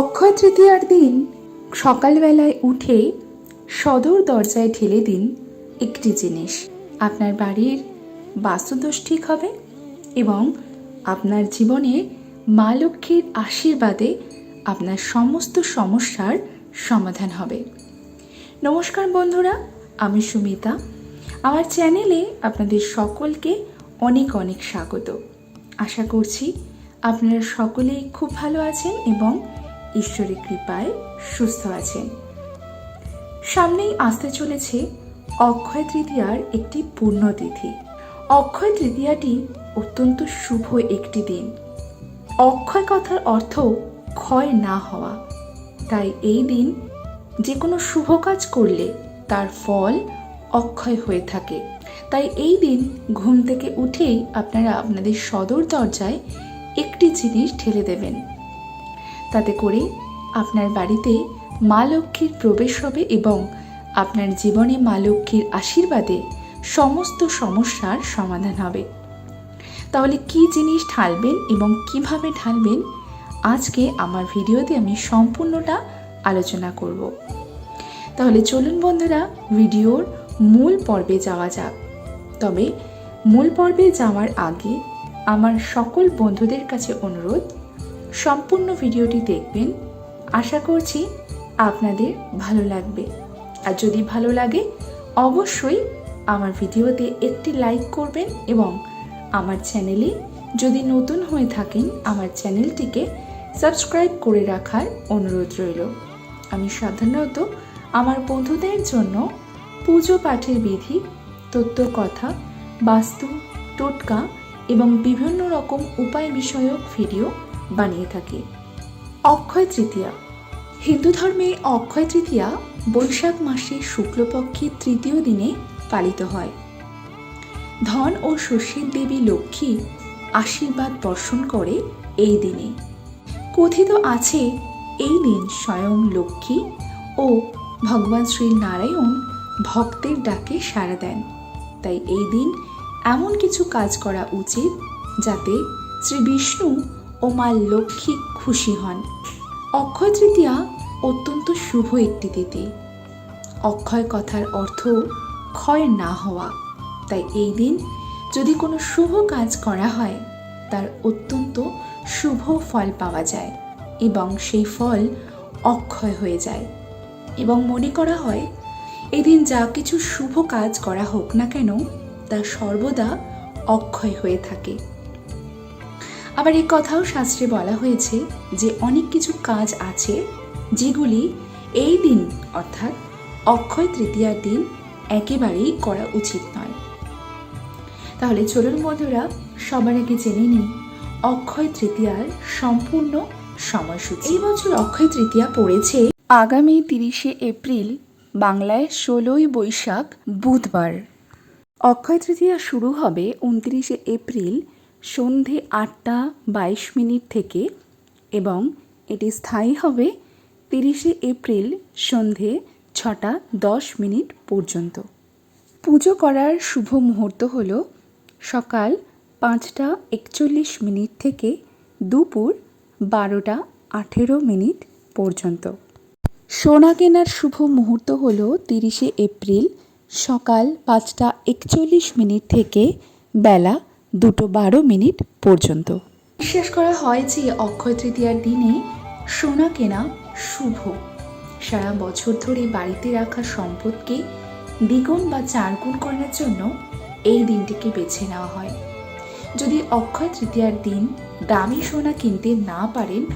অক্ষয় তৃতীয়ার দিন সকালবেলায় উঠে সদর দরজায় ঠেলে দিন একটি জিনিস। আপনার বাড়ির বাস্তুদোষ ঠিক হবে এবং আপনার জীবনে মা লক্ষ্মীর আশীর্বাদে আপনার সমস্ত সমস্যার সমাধান হবে। নমস্কার বন্ধুরা, আমি সুমিতা। আমার চ্যানেলে আপনাদের সকলকে অনেক অনেক স্বাগত। আশা করছি আপনারা সকলেই খুব ভালো আছেন এবং ঈশ্বরের কৃপায় সুস্থ আছেন সামনেই আসতে চলেছে অক্ষয় তৃতীয়ার একটি পুণ্যতিথি অক্ষয় তৃতীয়াটি অত্যন্ত শুভ একটি দিন। অক্ষয় কথার অর্থ ক্ষয় না হওয়া। তাই এই দিন যে কোনো শুভ কাজ করলে তার ফল অক্ষয় হয়ে থাকে। তাই এই দিন ঘুম থেকে উঠেই আপনারা আপনাদের সদর দরজায় একটি জিনিস ঠেলে দেবেন। তাতে করে আপনার বাড়িতে মা লক্ষ্মীর প্রবেশ হবে এবং আপনার জীবনে মা লক্ষ্মীর আশীর্বাদে সমস্ত সমস্যার সমাধান হবে। তাহলে কি জিনিস ঢালবেন এবং কীভাবে ঢালবেন? আজকে আমার ভিডিওতে আমি সম্পূর্ণটা আলোচনা করব। তাহলে চলুন বন্ধুরা, ভিডিওর মূল পর্বে যাওয়া যাক। তবে মূল পর্বে যাওয়ার আগে আমার সকল বন্ধুদের কাছে অনুরোধ সম্পূর্ণ ভিডিওটি দেখবেন। আশা করছি আপনাদের ভালো লাগবে। আর যদি ভালো লাগে, অবশ্যই আমার ভিডিওতে একটি লাইক করবেন এবং আমার চ্যানেলে যদি নতুন হয়ে থাকেন, আমার চ্যানেলটিকে সাবস্ক্রাইব করে রাখার অনুরোধ রইল। আমি সাধারণত আমার বন্ধুদের জন্য পুজো পাঠের বিধি তত্ত্বকথা বাস্তু, টোটকা এবং বিভিন্ন রকম উপায় বিষয়ক ভিডিও বানিয়ে থাকি। অক্ষয় তৃতীয়া। হিন্দু ধর্মে অক্ষয় তৃতীয়া বৈশাখ মাসে শুক্লপক্ষের তৃতীয় দিনে পালিত হয়। ধন ও শস্যের দেবী লক্ষ্মী আশীর্বাদ বর্ষণ করে এই দিনে। কথিত আছে, এই দিন স্বয়ং লক্ষ্মী ও ভগবান শ্রী নারায়ণ ভক্তের ডাকে সাড়া দেন। তাই এই দিন এমন কিছু কাজ করা উচিত যাতে শ্রী বিষ্ণু ও মা লক্ষ্মী খুশি হন। অক্ষয় তৃতীয়া অত্যন্ত শুভ একটি তিথি। অক্ষয় কথার অর্থ ক্ষয় না হওয়া। তাই এই দিন যদি কোনো শুভ কাজ করা হয়, তার অত্যন্ত শুভ ফল পাওয়া যায় এবং সেই ফল অক্ষয় হয়ে যায়। এবং মনে করা হয়, এদিন যা কিছু শুভ কাজ করা হোক না কেন, তা সর্বদা অক্ষয় হয়ে থাকে। আবার এই কথাও শাস্ত্রে বলা হয়েছে যে অনেক কিছু কাজ আছে যেগুলি এই দিন, অর্থাৎ অক্ষয় তৃতীয়ার দিন, একেবারেই করা উচিত নয়। তাহলে চলুন বন্ধুরা, সবার আগে জেনে নিই অক্ষয় তৃতীয়ার সম্পূর্ণ সময়সূচি। এই বছর অক্ষয় তৃতীয়া পড়েছে আগামী তিরিশে এপ্রিল, বাংলায় ষোলোই বৈশাখ, বুধবার। অক্ষয় তৃতীয়া শুরু হবে উনত্রিশে এপ্রিল সন্ধে আটটা বাইশ মিনিট থেকে এবং এটি স্থায়ী হবে তিরিশে এপ্রিল সন্ধে ছটা দশ মিনিট পর্যন্ত। পুজো করার শুভ মুহূর্ত হল সকাল পাঁচটা একচল্লিশ মিনিট থেকে দুপুর বারোটা আঠেরো মিনিট পর্যন্ত। সোনা কেনার শুভ মুহূর্ত হল তিরিশে এপ্রিল সকাল পাঁচটা একচল্লিশ মিনিট থেকে বেলা দুটো বারো মিনিট পর্যন্ত। বিশ্বাস করা হয় যে অক্ষয় তৃতীয়ার দিনে সোনা কেনা শুভ। সারা বছর ধরে বাড়িতে রাখা সম্পদকে দ্বিগুণ বা চারগুণ করার জন্য এই দিনটিকে বেছে নেওয়া হয়। যদি অক্ষয় তৃতীয়ার দিন দামি সোনা কিনতে না পারেন,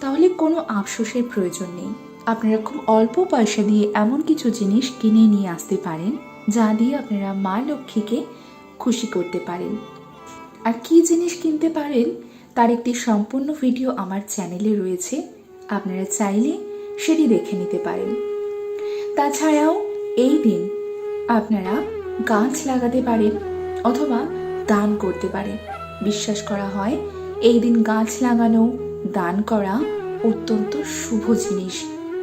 তাহলে কোনো আফসোসের প্রয়োজন নেই। আপনারা খুব অল্প পয়সা দিয়ে এমন কিছু জিনিস কিনে নিয়ে আসতে পারেন, যা দিয়ে আপনারা মা লক্ষ্মীকে খুশি করতে পারেন। আর কি জিনিস কিনতে পারেন, তার একটি সম্পূর্ণ ভিডিও আমার চ্যানেলে রয়েছে। আপনারা চাইলে সেটি দেখে নিতে পারেন। তাছাড়াও এই দিন আপনারা গাছ লাগাতে পারেন অথবা দান করতে পারেন। বিশ্বাস করা হয়, এই দিন গাছ লাগানো, দান করা অত্যন্ত শুভ জিনিস।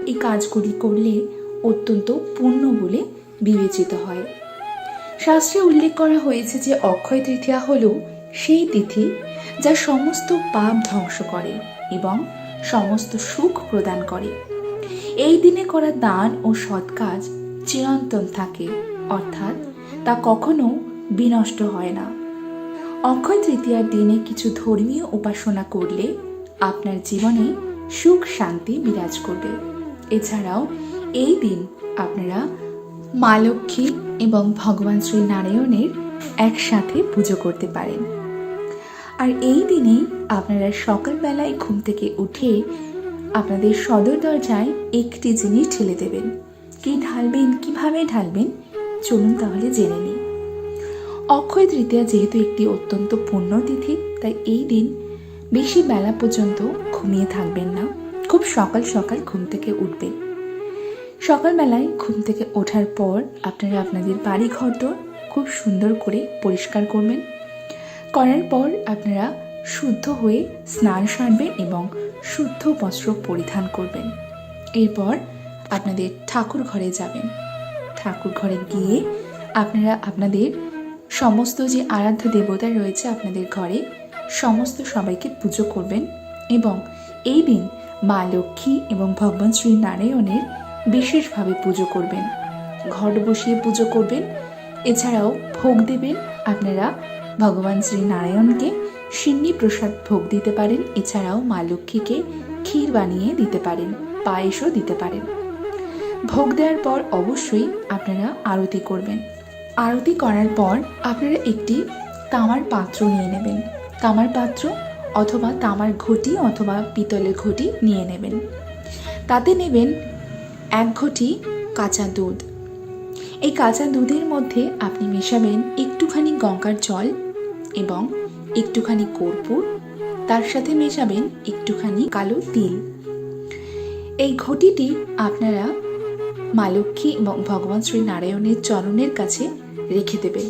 এই কাজগুলি করলে অত্যন্ত পূর্ণ বলে বিবেচিত হয়। শাস্ত্রে উল্লেখ করা হয়েছে যে অক্ষয় তৃতীয়া হল সেই তিথি যা সমস্ত পাপ ধ্বংস করে এবং সমস্ত সুখ প্রদান করে। এই দিনে করা দান ও সৎ কাজ চিরন্তন থাকে, অর্থাৎ তা কখনো বিনষ্ট হয় না। অক্ষয় তৃতীয়ার দিনে কিছু ধর্মীয় উপাসনা করলে আপনার জীবনে সুখ শান্তি বিরাজ করবে। এছাড়াও এই দিন আপনারা মা লক্ষ্মী এবং ভগবান শ্রী নারায়ণের একসাথে পুজো করতে পারেন। আর এই দিনেই আপনারা সকালবেলায় ঘুম থেকে উঠে আপনাদের সদর দরজায় একটি জিনিস ঢেলে দেবেন। কি ঢালবেন, কীভাবে ঢালবেন, চলুন তাহলে জেনে নিই। অক্ষয় তৃতীয়া যেহেতু একটি অত্যন্ত পুণ্যতিথি তাই এই দিন বেশি বেলা পর্যন্ত ঘুমিয়ে থাকবেন না। খুব সকাল সকাল ঘুম থেকে উঠবেন। সকালবেলায় ঘুম থেকে ওঠার পর আপনারা আপনাদের বাড়ি ঘরদোর খুব সুন্দর করে পরিষ্কার করবেন। করার পর আপনারা শুদ্ধ হয়ে স্নান সারবেন এবং শুদ্ধ বস্ত্র পরিধান করবেন। এরপর আপনাদের ঠাকুর ঘরে যাবেন। ঠাকুর ঘরে গিয়ে আপনারা আপনাদের সমস্ত যে আরাধ্য দেবতা রয়েছে আপনাদের ঘরে সমস্ত সবাইকে পুজো করবেন এবং এই দিন মা লক্ষ্মী এবং ভগবান শ্রী নারায়ণের বিশেষভাবে পুজো করবেন। ঘট বসিয়ে পুজো করবেন। এছাড়াও ভোগ দেবেন। আপনারা ভগবান শ্রী নারায়ণকে সিন্নি প্রসাদ ভোগ দিতে পারেন, এছাড়াও মা লক্ষ্মীকে ক্ষীর বানিয়ে দিতে পারেন, পায়েসও দিতে পারেন। ভোগ দেওয়ার পর অবশ্যই আপনারা আরতি করবেন। আরতি করার পর আপনারা একটি তামার পাত্র নিয়ে নেবেন। তামার পাত্র অথবা তামার ঘটি অথবা পিতলের ঘটি নিয়ে নেবেন। তাতে নেবেন এক ঘটি কাঁচা দুধ। এই কাঁচা দুধের মধ্যে আপনি মেশাবেন একটুখানি গঙ্গার জল এবং একটুখানি কর্পূর। তার সাথে মেশাবেন একটুখানি কালো তিল। এই ঘটিটি আপনারা মা লক্ষ্মী এবং ভগবান শ্রী নারায়ণের চরণের কাছে রেখে দেবেন।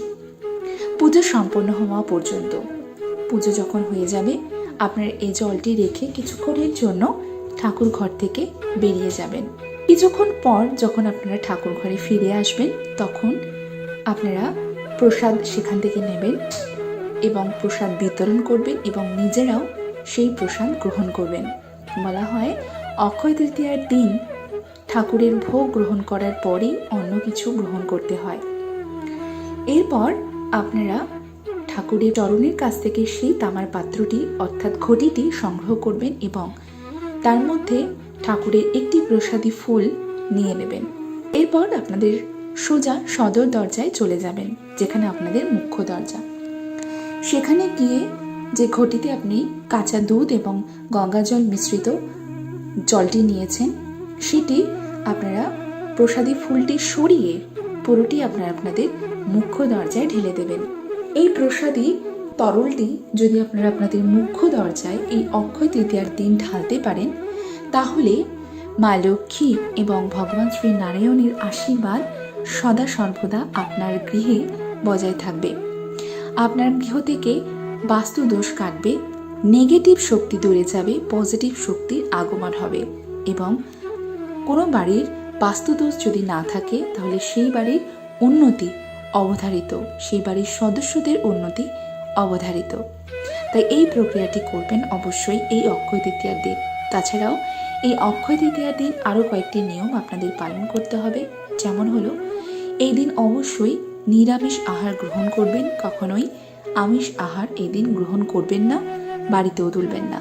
পুজো সম্পন্ন হওয়া পর্যন্ত। পুজো যখন হয়ে যাবে, আপনার এই জলটি রেখে কিছুক্ষণের জন্য ঠাকুর ঘর থেকে বেরিয়ে যাবেন। কিছুক্ষণ পর যখন আপনারা ঠাকুর ঘরে ফিরে আসবেন, তখন আপনারা প্রসাদ সেখান থেকে নেবেন এবং প্রসাদ বিতরণ করবেন এবং নিজেরাও সেই প্রসাদ গ্রহণ করবেন। বলা হয়, অক্ষয় তৃতীয়ার দিন ঠাকুরের ভোগ গ্রহণ করার পরেই অন্য কিছু গ্রহণ করতে হয়। এরপর আপনারা ঠাকুরের চরণের কাছ থেকে সেই তামার পাত্রটি, অর্থাৎ ঘটিটি সংগ্রহ করবেন এবং তার মধ্যে ঠাকুরের একটি প্রসাদী ফুল নিয়ে নেবেন। এরপর আপনাদের সোজা সদর দরজায় চলে যাবেন, যেখানে আপনাদের মুখ্য দরজা। সেখানে গিয়ে যে ঘটিতে আপনি কাঁচা দুধ এবং গঙ্গা জল মিশ্রিত জলটি নিয়েছেন, সেটি আপনারা প্রসাদী ফুলটি সরিয়ে পুরোটি আপনারা আপনাদের মুখ্য দরজায় ঢেলে দেবেন। এই প্রসাদী তরলটি যদি আপনারা আপনাদের মুখ্য দরজায় এই অক্ষয় তৃতীয়ার দিন ঢালতে পারেন তাহলে মা লক্ষ্মী এবং ভগবান শ্রী নারায়ণের আশীর্বাদ সদা সর্বদা আপনার গৃহে বজায় থাকবে। আপনার গৃহ থেকে বাস্তু দোষ কাটবে, নেগেটিভ শক্তি দূরে যাবে, পজিটিভ শক্তির আগমন হবে এবং কোনো বাড়ির বাস্তুদোষ যদি না থাকে, তাহলে সেই বাড়ির উন্নতি অবধারিত, সেই বাড়ির সদস্যদের উন্নতি অবধারিত। তাই এই প্রক্রিয়াটি করবেন অবশ্যই এই অক্ষয় তৃতীয়ার দিন। তাছাড়াও এই অক্ষয় তৃতীয়ার দিন আরও কয়েকটি নিয়ম আপনাদের পালন করতে হবে। যেমন হলো, এই দিন অবশ্যই নিরামিষ আহার গ্রহণ করবেন, কখনোই আমিষ আহার এই দিন গ্রহণ করবেন না, বাড়িতেও তুলবেন না।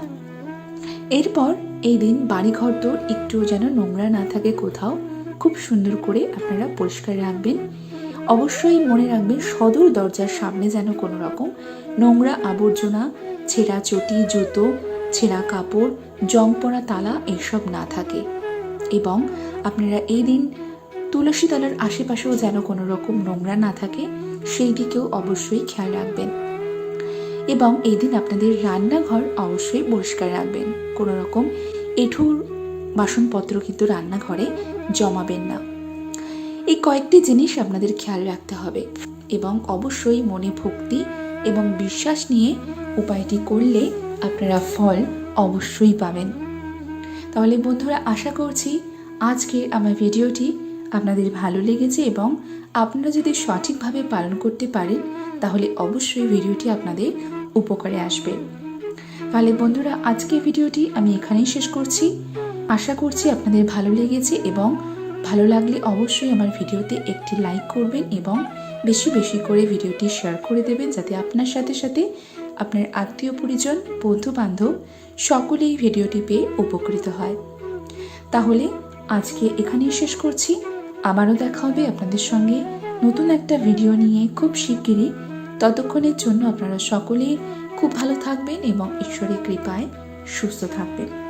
এরপর এই দিন বাড়িঘর তোর একটুও যেন নোংরা না থাকে কোথাও, খুব সুন্দর করে আপনারা পরিষ্কার রাখবেন। অবশ্যই মনে রাখবেন সদর দরজার সামনে যেন কোনো রকম নোংরা আবর্জনা, ছেঁড়া চটি, জুতো ছেঁড়া কাপড় জং পড়া তালা এইসব না থাকে। এবং আপনারা এই দিন তুলসী তলার আশেপাশেও যেন কোনো রকম নোংরা না থাকে সেই দিকেও অবশ্যই খেয়াল রাখবেন। এবং এই দিন আপনাদের রান্নাঘর অবশ্যই পরিষ্কার রাখবেন। কোনো রকম এঠুর বাসনপত্র কিন্তু রান্নাঘরে জমাবেন না। এই কয়েকটি জিনিস আপনাদের খেয়াল রাখতে হবে এবং অবশ্যই মনে ভক্তি এবং বিশ্বাস নিয়ে উপায়টি করলে আপনারা ফল অবশ্যই পাবেন। তাহলে বন্ধুরা, আশা করছি আজকের আমার ভিডিওটি আপনাদের ভালো লেগেছে এবং আপনারা যদি সঠিকভাবে পালন করতে পারেন, তাহলে অবশ্যই ভিডিওটি আপনাদের উপকারে আসবে। তাহলে বন্ধুরা আজকে ভিডিওটি আমি এখানেই শেষ করছি। আশা করছি আপনাদের ভালো লেগেছে এবং ভালো লাগলে অবশ্যই আমার ভিডিওতে একটি লাইক করবেন এবং বেশি বেশি করে ভিডিওটি শেয়ার করে দেবেন, যাতে আপনার সাথে সাথে আপনার আত্মীয় পরিজন বন্ধু বান্ধব সকলেই ভিডিওটি পেয়ে উপকৃত হয়। তাহলে আজকে এখানেই শেষ করছি। আবারও দেখা হবে আপনাদের সঙ্গে নতুন একটা ভিডিও নিয়ে খুব শিগগিরই। ততক্ষণের জন্য আপনারা সকলেই খুব ভালো থাকবেন এবং ঈশ্বরের কৃপায় সুস্থ থাকবেন।